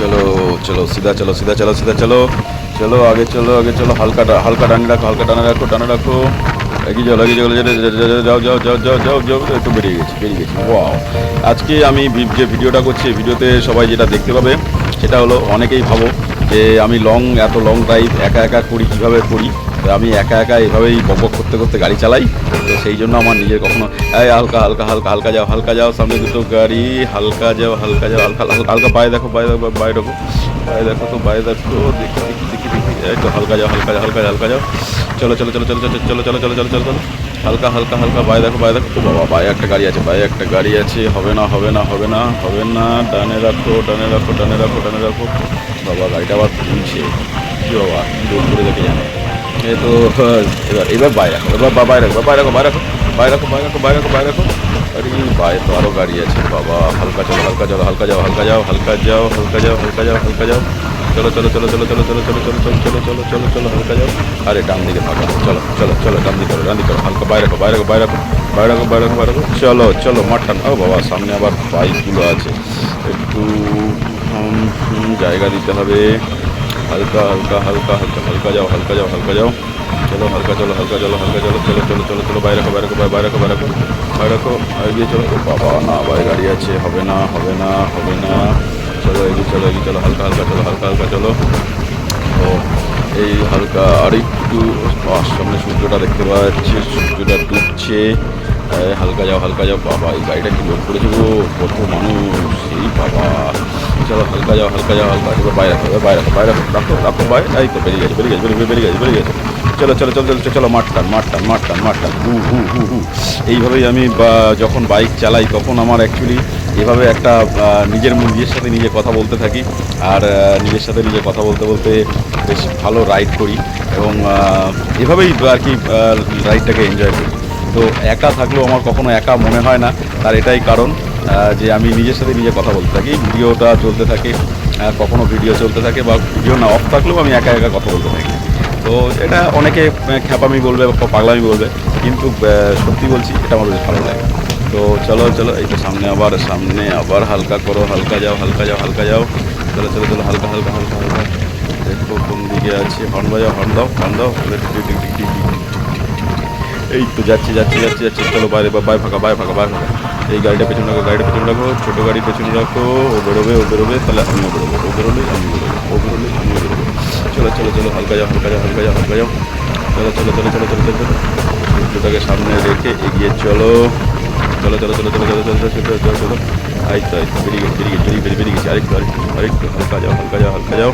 चलो चलो सीधा चलो सीधा चलो सीधा चलो चलो आगे चलो आगे चलो हल्का डा- हल्का डाने रखो हल्का ডানে রাখো ডানে রাখো এগিয়ে যাও এগিয়ে যাও যাও, যাও, যাও যাও যাও যাও যাও যাও একটু বেরিয়ে গেছি বেরিয়ে গেছি ওয়াও আজকে আমি ভি- যে ভিডিওটা করছি এই ভিডিওতে সবাই যেটা দেখতে পাবে সেটা হলো অনেকেই ভাবো যে আমি লং এত লং ড্রাইভ একা একা করি কীভাবে করি তো আমি একা একা এভাবেই বক বক করতে করতে গাড়ি চালাই তো সেই জন্য আমার নিজের কখনো এই হালকা হালকা হালকা হালকা যাও হালকা যাও সামনে দুটো গাড়ি হালকা যাও হালকা যাও হালকা হালকা পায়ে দেখো পায়ে দেখো পায়ে দেখো পায়ে দেখো তো পায়ে দেখো দেখি দেখি দেখি দেখি তো হালকা যাও হালকা যাও হালকা হালকা যাও চলো চলো চলো চলো চলো চলো চলো চলো চলো চলো চলো হালকা হালকা হালকা পায়ে দেখো পায়ে দেখো বাবা পায়ে একটা গাড়ি আছে পায়ে একটা গাড়ি আছে হবে না হবে না হবে না হবে না ডানে রাখো ডানে রাখো ডানে রাখো ডানে রাখো বাবা গাড়িটা আবার তুলছে কী বাবা দূর করে দেখে জানে তো এবার এবার বাইরে রাখো এবার বা- বাইরে রাখো বাইরে রাখো বাইরে রাখো বাইরে রাখো বাইরে রাখো বাইরে রাখো বাইরে রাখো আরে বাইরে তো আরও গাড়ি আছে বাবা হালকা চলো হালকা চলো হালকা যাও হালকা যাও হালকা যাও হালকা যাও হালকা যাও হালকা যাও চলো চলো চলো চলো চলো চলো চলো চলো চলো চলো চলো চলো চলো হালকা যাও আরে ডান দিকে থাকো চলো চলো চলো ডান দিকে ডান দিকে হালকা বাইরে রাখো বাইরে রাখো বাইরে রাখো বাইরে রাখো বাইরে রাখো বাইরে রাখো চলো চলো মাঠটা ও বাবা সামনে আবার বাইকগুলো আছে একটু জায়গা দিতে হবে হালকা হালকা হালকা হালকা হালকা যাও হালকা যাও হালকা যাও। চলো, হালকা চলো হালকা চলো হালকা, চলো চলো চলো চলো চলো, বাইরে রাখো বাইরে রাখো বাইরে রাখো বাইরে রাখো বাইরে রাখো এগিয়ে চলো বাবা, না বাইরে গাড়ি আছে, হবে না হবে না হবে না। চলো, এগিয়ে চলো এগিয়ে, চলো, হালকা হালকা, চলো, হালকা হালকা, চলো। ও, এই হালকা আর একটু সামনে সূর্যটা দেখতে পাচ্ছি, সূর্যটা ডুবছে। হালকা যাও হালকা যাও, বাবা, এই গাড়িটা কি লোড করেছে গো? কত মানুষ, এই বাবা। হালকা যাও হালকা যাও, হালকা। বাইরে বাইরে রাখো বাইরে রাখো রাখো রাখো, বাইরে। এই তো বেরিয়ে গেছে বেরিয়ে গেছে, বেরিয়ে বেরিয়ে গেছে বেরিয়ে গেছে। চলো চলো চলো চলো চলো, মাঠ টান মাঠ টান মাঠ টান মাঠ টান। হু হু হু হু। এইভাবেই আমি যখন বাইক চালাই, তখন আমার অ্যাকচুয়ালি এভাবে একটা নিজের নিজের সাথে নিজে কথা বলতে থাকি। আর নিজের সাথে নিজে কথা বলতে বলতে বেশ ভালো রাইড করি এবং এভাবেই আর কি রাইডটাকে এনজয় করি। তো একা থাকলেও আমার কখনো একা মনে হয় না, তার এটাই কারণ। যে আমি নিজের সাথে নিজে কথা বলতে থাকি, ভিডিওটা চলতে থাকে কখনও ভিডিও চলতে থাকে বা ভিডিও না অফ থাকলেও আমি একা একা কথা বলতে থাকি। তো এটা অনেকে খ্যাপামি বলবে বা পাগলামি বলবে, কিন্তু সত্যি বলছি, এটা আমার বেশ ভালো লাগে। তো চলো চলো, এই তো সামনে আবার সামনে আবার হালকা করো, হালকা যাও হালকা যাও হালকা যাও। চলো চলো চলো, হালকা হালকা হালকা হালকা। দেখো কোন দিকে আছে হর্ন বাজাও হর্ন দাও হর্ন দাও। এই তো যাচ্ছি যাচ্ছি যাচ্ছি যাচ্ছি। চলো বাইরে বাই ফাঁকা বাই ফাঁকা বাই ফাঁকা। এই গাড়িটা পেছনে রাখো গাড়িটা পেছনে রাখো ছোটো গাড়ি পেছনে রাখো ও বেরোবে ও বেরোবে তাহলে আমিও বেরোবো ও বেরোলে আমি বেরোবো ও বেরোলে আমিও বেরোবো চলো চলো চলো হালকা যাও হালকা যাও হালকা যাও হালকা যাও চলো চলো চলো চলো চলো চলো চলো সামনে রেখে এগিয়ে চলো চলো চলো চলো চলো চলো চলো চলো চলো চলো চলো এই তো বেরিয়ে গেছে বেরিয়ে গেছে বেরিয়ে বেরিয়ে গেছে আরেকটু আরেকটু আরেকটু হালকা যাও হালকা যাও হালকা যাও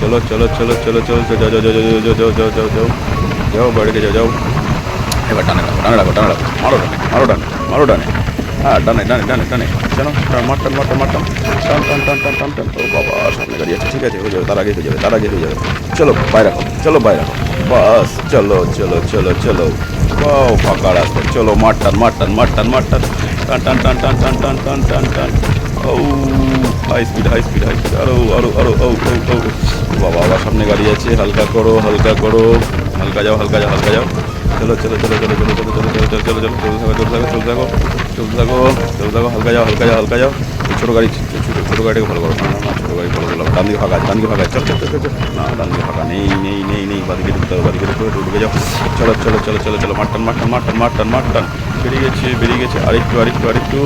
চলো চলো চলো চলো চলো চলো যাও যাও যাও যাও যাও যাও যাও যাও যাও বাড়িতে যাও যাও এবার ডানে রাখো ডানে রাখো ডানে রাখো মারো ডানে মারো ডানে মারো ডানে হ্যাঁ ডানে ডানে ডানে ডানে চলো মারটান মারটান মারটান টান টান টান টান টান ও বাবা সামনে গাড়ি আছে ঠিক আছে হয়ে যাবে তার আগে হয়ে যাবে তার আগে হয়ে যাবে চলো বাইরে রাখো চলো বাইরে রাখো বাস চলো চলো চলো চলো ও ফাঁকা রাস্তা চলো মারটান মারটান মারটান মারটান টান টান টান টান টান টান টান টান টান high speed high speed high আরও আরও আরও ও ও বাবা আবার সামনে গাড়ি আছে হালকা করো হালকা করো হালকা যাও হালকা যাও হালকা যাও চলো চলো চলো চলো চলো চলো চলো চলো চলো চলো চলো চলতে থাকো চলতে থাকো চলতে থাকো চলতে থাকো হালকা যাও হালকা যাও হালকা যাও ছোটো গাড়ি ছোটো ছোটো গাড়িকে ফলো করো না ছোটো গাড়ি ফলো করলাম ডান দিকে ফাঁকা ডান দিকে ফাঁকা। চল চল চল না ডান দিকে ফাঁকা নেই নেই নেই নেই বাদিকে ঢুকতে হবে বাদিকে হবে ঢুকে যাও চলো চলো চলো চলো চলো মাটটান মাটটান মাটটান মাটটান মাটটান বেরিয়ে গেছে বেরিয়ে গেছে আরেকটু আরেকটু আরেকটু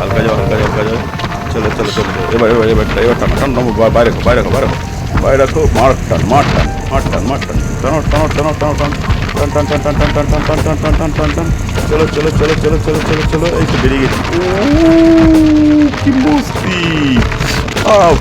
হালকা যাও হালকা যাও হালকা যাও চলো চলো চলো। এবার এবার এবার এবার টান টান টান বাইরে রাখো বাইরে রাখো বাইরে রাখো বাইরে রাখো মার টান মার টান মার টান মার টান টানো টানো টানো টানো টান টান টান টান টান টান টান টান টান টান টান টান টান চলো চলো চলো চলো চলো চলো চলো এই তো বেরিয়ে গেছি ও কি মুস্তি আহ